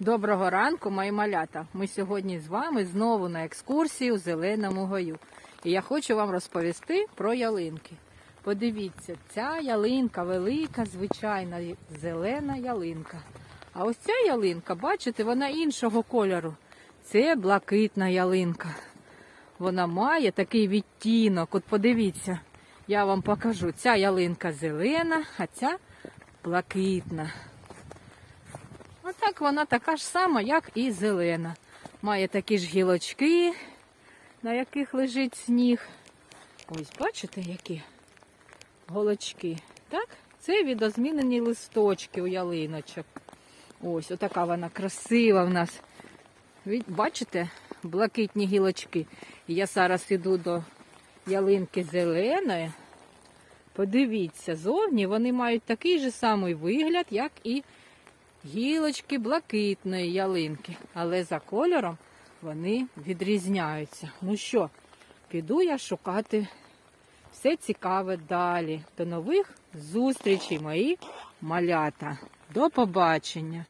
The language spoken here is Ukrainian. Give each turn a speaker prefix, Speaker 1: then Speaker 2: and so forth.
Speaker 1: Доброго ранку, мої малята. Ми сьогодні з вами знову на екскурсії у зеленому гаю. І я хочу вам розповісти про ялинки. Подивіться, ця ялинка велика, звичайна зелена ялинка. А ось ця ялинка, бачите, вона іншого кольору. Це блакитна ялинка. Вона має такий відтінок. От подивіться, я вам покажу. Ця ялинка зелена, а ця блакитна. Отак вона така ж сама, як і зелена. Має такі ж гілочки, на яких лежить сніг. Ось, бачите, які голочки. Так? Це відозмінені листочки у ялиночок. Ось, отака вона красива в нас. Бачите, блакитні гілочки. Я зараз іду до ялинки зеленої. Подивіться, зовні вони мають такий же самий вигляд, як і гілочки блакитної ялинки, але за кольором вони відрізняються. Ну що, піду я шукати все цікаве далі. До нових зустрічей, мої малята. До побачення!